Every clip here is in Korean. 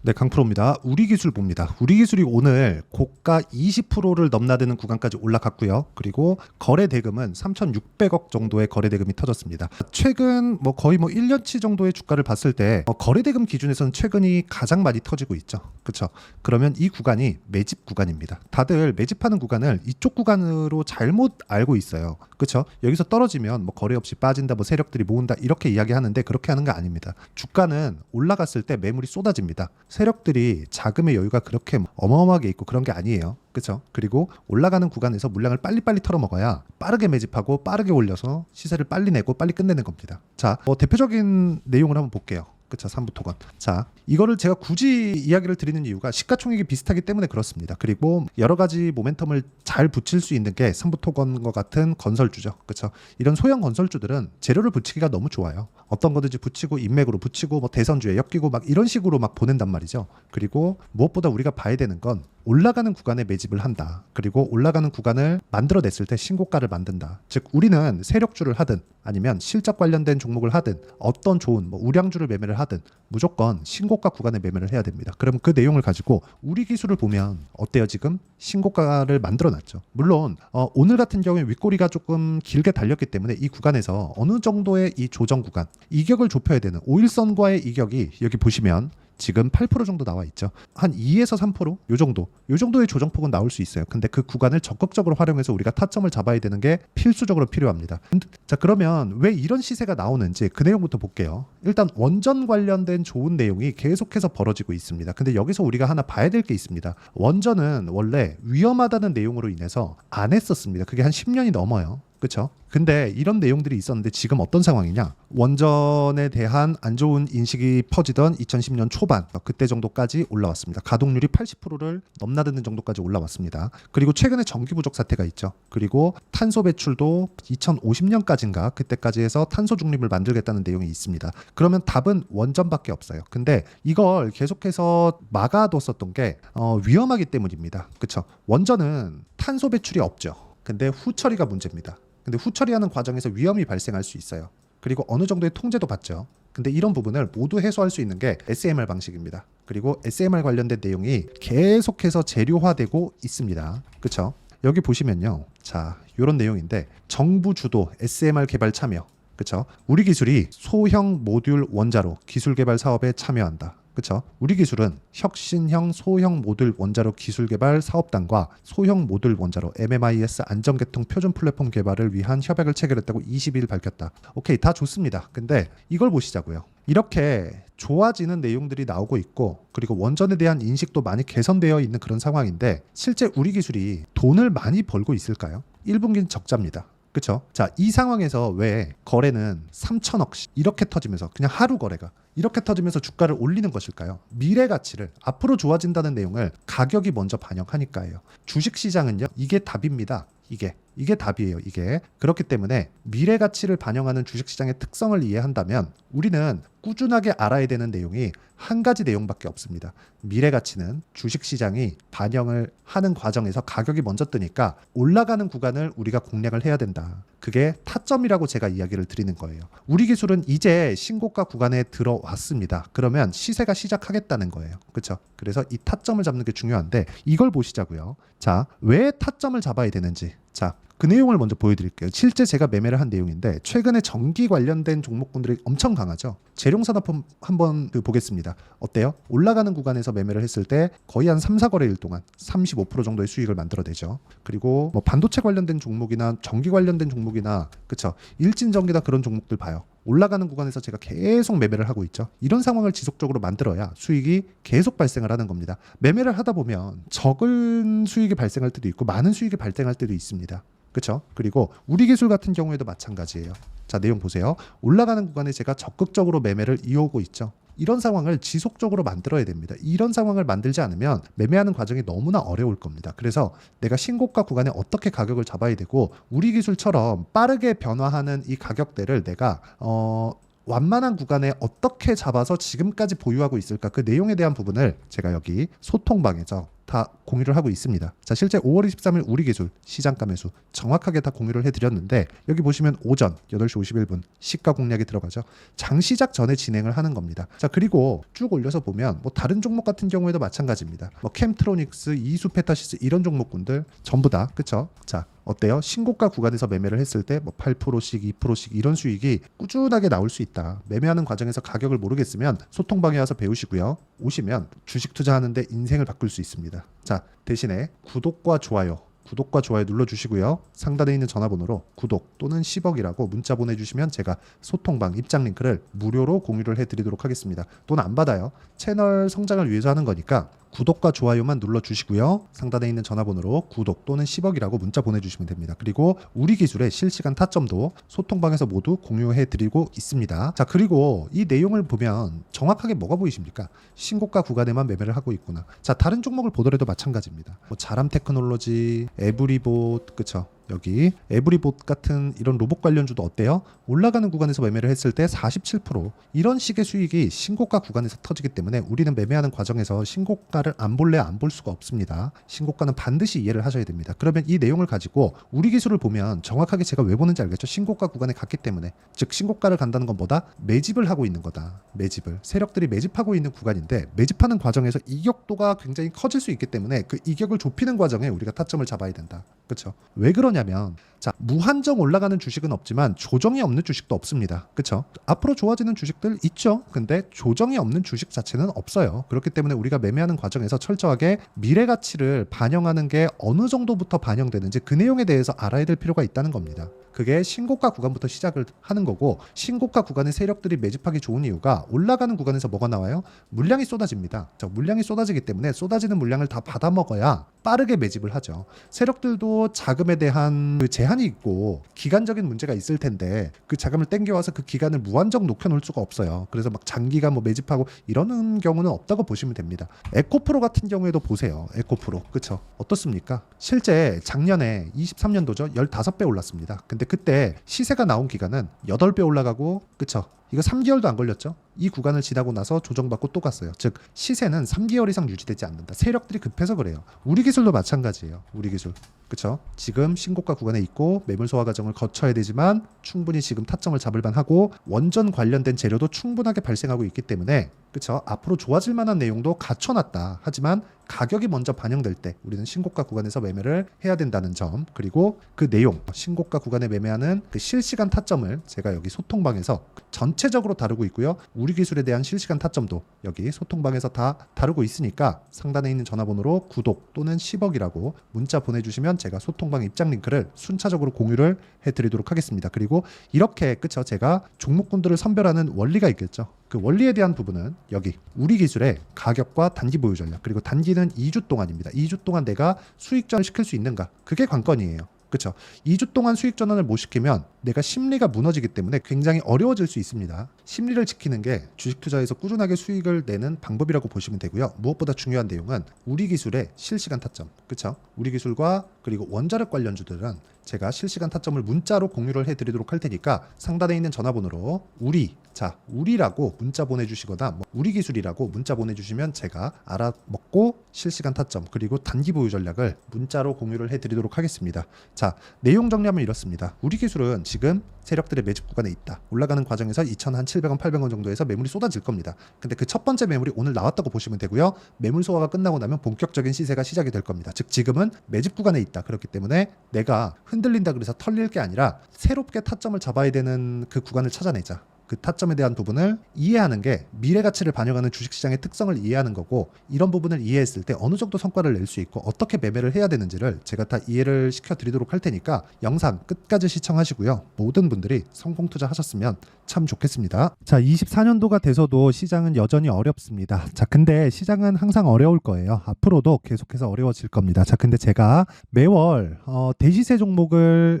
네, 강프로입니다. 우리 기술 봅니다. 우리 기술이 오늘 고가 20%를 넘나드는 구간까지 올라갔고요. 그리고 거래 대금은 3,600억 정도의 거래 대금이 터졌습니다. 최근 뭐 거의 뭐 1년치 정도의 주가를 봤을 때 어, 거래 대금 기준에서는 최근이 가장 많이 터지고 있죠. 그렇죠? 그러면 이 구간이 매집 구간입니다. 다들 매집하는 구간을 이쪽 구간으로 잘못 알고 있어요. 그렇죠? 여기서 떨어지면 뭐 거래 없이 빠진다, 뭐 세력들이 모은다 이렇게 이야기하는데 그렇게 하는 거 아닙니다. 주가는 올라갔을 때 매물이 쏟아집니다. 세력들이 자금의 여유가 그렇게 어마어마하게 있고 그런 게 아니에요. 그렇죠? 그리고 올라가는 구간에서 물량을 빨리빨리 털어먹어야 빠르게 매집하고 빠르게 올려서 시세를 빨리 내고 빨리 끝내는 겁니다. 자, 뭐 대표적인 내용을 한번 볼게요. 그쵸 삼부 토건. 자 이거를 제가 굳이 이야기를 드리는 이유가 시가총액이 비슷하기 때문에 그렇습니다. 그리고 여러 가지 모멘텀을 잘 붙일 수 있는 게 삼부 토건과 같은 건설주죠. 그쵸? 이런 소형 건설주들은 재료를 붙이기가 너무 좋아요 어떤 거든지 붙이고 인맥으로 붙이고 뭐 대선주에 엮이고 막 이런 식으로 막 보낸단 말이죠 그리고 무엇보다 우리가 봐야 되는 건 올라가는 구간에 매집을 한다 그리고 올라가는 구간을 만들어냈을 때 신고가를 만든다 즉 우리는 세력주를 하든 아니면 실적 관련된 종목을 하든 어떤 좋은 뭐 우량주를 매매를 하든 무조건 신고가 구간에 매매를 해야 됩니다. 그럼 그 내용을 가지고 우리 기술을 보면 어때요 지금 신고가를 만들어놨죠. 물론 어, 오늘 같은 경우에 윗꼬리가 조금 길게 달렸기 때문에 이 구간에서 어느 정도의 이 조정 구간 이격을 좁혀야 되는 5일선과의 이격이 여기 보시면 지금 8% 정도 나와 있죠. 한 2에서 3%요 정도. 요 정도의 조정폭은 나올 수 있어요. 근데 그 구간을 적극적으로 활용해서 우리가 타점을 잡아야 되는 게 필수적으로 필요합니다. 자, 그러면 왜 이런 시세가 나오는지 그 내용부터 볼게요. 일단 원전 관련된 좋은 내용이 계속해서 벌어지고 있습니다. 근데 여기서 우리가 하나 봐야 될 게 있습니다. 원전은 원래 위험하다는 내용으로 인해서 안 했었습니다. 그게 한 10년이 넘어요. 그렇죠? 근데 이런 내용들이 있었는데 지금 어떤 상황이냐? 원전에 대한 안 좋은 인식이 퍼지던 2010년 초반 어, 그때 정도까지 올라왔습니다. 가동률이 80%를 넘나드는 정도까지 올라왔습니다. 그리고 최근에 전기 부족 사태가 있죠. 그리고 탄소 배출도 2050년까지인가 그때까지 해서 탄소 중립을 만들겠다는 내용이 있습니다. 그러면 답은 원전밖에 없어요. 근데 이걸 계속해서 막아뒀었던 게 어, 위험하기 때문입니다. 그렇죠? 원전은 탄소 배출이 없죠. 근데 후처리가 문제입니다. 근데 후처리하는 과정에서 위험이 발생할 수 있어요. 그리고 어느 정도의 통제도 받죠. 근데 이런 부분을 모두 해소할 수 있는 게 SMR 방식입니다. 그리고 SMR 관련된 내용이 계속해서 재료화되고 있습니다. 그렇죠? 여기 보시면요. 자, 이런 내용인데 정부 주도 SMR 개발 참여. 그렇죠? 우리 기술이 소형 모듈 원자로 기술 개발 사업에 참여한다. 그렇죠? 우리 기술은 혁신형 소형 모듈 원자로 기술 개발 사업단과 소형 모듈 원자로 MMIS 안전계통 표준 플랫폼 개발을 위한 협약을 체결했다고 20일 밝혔다. 오케이 다 좋습니다. 근데 이걸 보시자고요. 이렇게 좋아지는 내용들이 나오고 있고 그리고 원전에 대한 인식도 많이 개선되어 있는 그런 상황인데 실제 우리 기술이 돈을 많이 벌고 있을까요? 1분기는 적자입니다. 그렇죠? 자, 이 상황에서 왜 거래는 3천억씩 이렇게 터지면서 그냥 하루 거래가 이렇게 터지면서 주가를 올리는 것일까요? 미래 가치를 앞으로 좋아진다는 내용을 가격이 먼저 반영하니까요. 주식 시장은요. 이게 답입니다. 이게 이게 답이에요. 이게 그렇기 때문에 미래 가치를 반영하는 주식 시장의 특성을 이해한다면 우리는 꾸준하게 알아야 되는 내용이 한 가지 내용밖에 없습니다. 미래 가치는 주식 시장이 반영을 하는 과정에서 가격이 먼저 뜨니까 올라가는 구간을 우리가 공략을 해야 된다. 그게 타점이라고 제가 이야기를 드리는 거예요. 우리 기술은 이제 신고가 구간에 들어왔습니다. 그러면 시세가 시작하겠다는 거예요. 그렇죠? 그래서 이 타점을 잡는 게 중요한데 이걸 보시자고요. 자, 왜 타점을 잡아야 되는지. 자, 그 내용을 먼저 보여드릴게요. 실제 제가 매매를 한 내용인데 최근에 전기 관련된 종목군들이 엄청 강하죠. 재룡산업품 한번 그 보겠습니다. 어때요? 올라가는 구간에서 매매를 했을 때 거의 한 3, 4거래일 동안 35% 정도의 수익을 만들어내죠. 그리고 뭐 반도체 관련된 종목이나 전기 관련된 종목이나 그쵸 일진전기나 그런 종목들 봐요. 올라가는 구간에서 제가 계속 매매를 하고 있죠. 이런 상황을 지속적으로 만들어야 수익이 계속 발생을 하는 겁니다. 매매를 하다 보면 적은 수익이 발생할 때도 있고 많은 수익이 발생할 때도 있습니다. 그렇죠? 그리고 우리 기술 같은 경우에도 마찬가지예요. 자, 내용 보세요. 올라가는 구간에 제가 적극적으로 매매를 이어오고 있죠. 이런 상황을 지속적으로 만들어야 됩니다. 이런 상황을 만들지 않으면 매매하는 과정이 너무나 어려울 겁니다. 그래서 내가 신고가 구간에 어떻게 가격을 잡아야 되고 우리 기술처럼 빠르게 변화하는 이 가격대를 내가 어 완만한 구간에 어떻게 잡아서 지금까지 보유하고 있을까 그 내용에 대한 부분을 제가 여기 소통방에서 다 공유를 하고 있습니다. 자, 실제 5월 23일 우리 기술 시장가 매수 정확하게 다 공유를 해드렸는데 여기 보시면 오전 8시 51분 시가 공략이 들어가죠. 장 시작 전에 진행을 하는 겁니다. 자, 그리고 쭉 올려서 보면 뭐 다른 종목 같은 경우에도 마찬가지입니다. 뭐 캠트로닉스, 이수 페타시스 이런 종목군들 전부 다 그쵸? 자, 어때요? 신고가 구간에서 매매를 했을 때 뭐 8%씩 2%씩 이런 수익이 꾸준하게 나올 수 있다. 매매하는 과정에서 가격을 모르겠으면 소통방에 와서 배우시고요. 오시면 주식 투자하는데 인생을 바꿀 수 있습니다. 자, 대신에 구독과 좋아요 구독과 좋아요 눌러주시고요. 상단에 있는 전화번호로 구독 또는 10억이라고 문자 보내주시면 제가 소통방 입장 링크를 무료로 공유를 해드리도록 하겠습니다. 돈 안 받아요. 채널 성장을 위해서 하는 거니까 구독과 좋아요만 눌러주시고요. 상단에 있는 전화번호로 구독 또는 10억이라고 문자 보내주시면 됩니다. 그리고 우리 기술의 실시간 타점도 소통방에서 모두 공유해 드리고 있습니다. 자 그리고 이 내용을 보면 정확하게 뭐가 보이십니까? 신고가 구간에만 매매를 하고 있구나. 자 다른 종목을 보더라도 마찬가지입니다. 뭐 자람 테크놀로지, 에브리봇 그쵸? 여기 에브리봇 같은 이런 로봇 관련주도 어때요? 올라가는 구간에서 매매를 했을 때 47% 이런 식의 수익이 신고가 구간에서 터지기 때문에 우리는 매매하는 과정에서 신고가를 안 볼래 안 볼 수가 없습니다. 신고가는 반드시 이해를 하셔야 됩니다. 그러면 이 내용을 가지고 우리 기술을 보면 정확하게 제가 왜 보는지 알겠죠? 신고가 구간에 갔기 때문에 즉 신고가를 간다는 것보다 매집을 하고 있는 거다. 매집을 세력들이 매집하고 있는 구간인데 매집하는 과정에서 이격도가 굉장히 커질 수 있기 때문에 그 이격을 좁히는 과정에 우리가 타점을 잡아야 된다. 그렇죠? 왜 그러냐면 자 무한정 올라가는 주식은 없지만 조정이 없는 주식도 없습니다. 그렇죠? 앞으로 좋아지는 주식들 있죠. 근데 조정이 없는 주식 자체는 없어요. 그렇기 때문에 우리가 매매하는 과정에서 철저하게 미래 가치를 반영하는 게 어느 정도부터 반영되는지 그 내용에 대해서 알아야 될 필요가 있다는 겁니다. 그게 신고가 구간부터 시작을 하는 거고 신고가 구간의 세력들이 매집하기 좋은 이유가 올라가는 구간에서 뭐가 나와요? 물량이 쏟아집니다. 자, 물량이 쏟아지기 때문에 쏟아지는 물량을 다 받아 먹어야 빠르게 매집을 하죠. 세력들도 자금에 대한 그 제한이 있고 기간적인 문제가 있을 텐데 그 자금을 땡겨와서 그 기간을 무한정 녹여놓을 수가 없어요. 그래서 막 장기간 뭐 매집하고 이러는 경우는 없다고 보시면 됩니다. 에코프로 같은 경우에도 보세요. 에코프로 그쵸? 어떻습니까? 실제 작년에 23년도죠 15배 올랐습니다. 근데 그때 시세가 나온 기간은 8배 올라가고 그쵸? 이거 3개월도 안 걸렸죠. 이 구간을 지나고 나서 조정받고 또 갔어요. 즉 시세는 3개월 이상 유지되지 않는다. 세력들이 급해서 그래요. 우리 기술도 마찬가지예요. 우리 기술. 그렇죠? 지금 신고가 구간에 있고 매물 소화 과정을 거쳐야 되지만 충분히 지금 타점을 잡을 만하고 원전 관련된 재료도 충분하게 발생하고 있기 때문에 그렇죠? 앞으로 좋아질 만한 내용도 갖춰놨다. 하지만 가격이 먼저 반영될 때 우리는 신고가 구간에서 매매를 해야 된다는 점 그리고 그 내용 신고가 구간에 매매하는 그 실시간 타점을 제가 여기 소통방에서 전체적으로 다루고 있고요. 우리 기술에 대한 실시간 타점도 여기 소통방에서 다 다루고 있으니까 상단에 있는 전화번호로 구독 또는 10억이라고 문자 보내주시면 제가 소통방 입장 링크를 순차적으로 공유를 해드리도록 하겠습니다. 그리고 이렇게 그쵸 제가 종목군들을 선별하는 원리가 있겠죠. 그 원리에 대한 부분은 여기 우리 기술의 가격과 단기 보유 전략 그리고 단기는 2주 동안입니다. 2주 동안 내가 수익 전을 시킬 수 있는가 그게 관건이에요. 그렇죠. 2주 동안 수익 전환을 못 시키면 내가 심리가 무너지기 때문에 굉장히 어려워질 수 있습니다. 심리를 지키는 게 주식 투자에서 꾸준하게 수익을 내는 방법이라고 보시면 되고요. 무엇보다 중요한 내용은 우리 기술의 실시간 타점. 그렇죠? 우리 기술과 그리고 원자력 관련주들은 제가 실시간 타점을 문자로 공유를 해드리도록 할 테니까 상단에 있는 전화번호로 우리 자 우리라고 문자 보내주시거나 뭐 우리 기술이라고 문자 보내주시면 제가 알아먹고 실시간 타점 그리고 단기 보유 전략을 문자로 공유를 해드리도록 하겠습니다. 자 내용 정리하면 이렇습니다. 우리 기술은 지금 세력들의 매집 구간에 있다. 올라가는 과정에서 2,700원, 800원 정도에서 매물이 쏟아질 겁니다. 근데 그 첫 번째 매물이 오늘 나왔다고 보시면 되고요. 매물 소화가 끝나고 나면 본격적인 시세가 시작이 될 겁니다. 즉 지금은 매집 구간에 있다. 그렇기 때문에 내가 흔 들린다 그래서 털릴 게 아니라 새롭게 타점을 잡아야 되는 그 구간을 찾아내자. 그 타점에 대한 부분을 이해하는 게 미래 가치를 반영하는 주식시장의 특성을 이해하는 거고 이런 부분을 이해했을 때 어느 정도 성과를 낼 수 있고 어떻게 매매를 해야 되는지를 제가 다 이해를 시켜드리도록 할 테니까 영상 끝까지 시청하시고요. 모든 분들이 성공 투자하셨으면 참 좋겠습니다. 자, 24년도가 돼서도 시장은 여전히 어렵습니다. 자, 근데 시장은 항상 어려울 거예요. 앞으로도 계속해서 어려워질 겁니다. 자, 근데 제가 매월 어, 대시세 종목을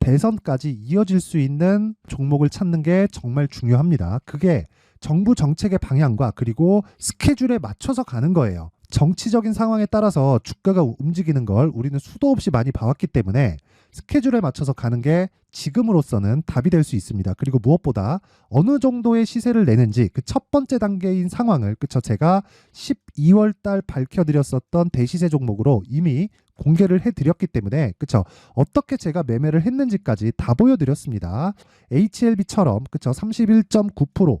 대선까지 이어질 수 있는 종목을 찾는 게 정말 중요합니다. 그게 정부 정책의 방향과 그리고 스케줄에 맞춰서 가는 거예요. 정치적인 상황에 따라서 주가가 움직이는 걸 우리는 수도 없이 많이 봐왔기 때문에 스케줄에 맞춰서 가는 게 지금으로서는 답이 될 수 있습니다. 그리고 무엇보다 어느 정도의 시세를 내는지 그 첫 번째 단계인 상황을 그쵸 제가 12월 달 밝혀드렸었던 대시세 종목으로 이미 공개를 해드렸기 때문에 그쵸 어떻게 제가 매매를 했는지까지 다 보여드렸습니다. HLB처럼 그쵸 31.9%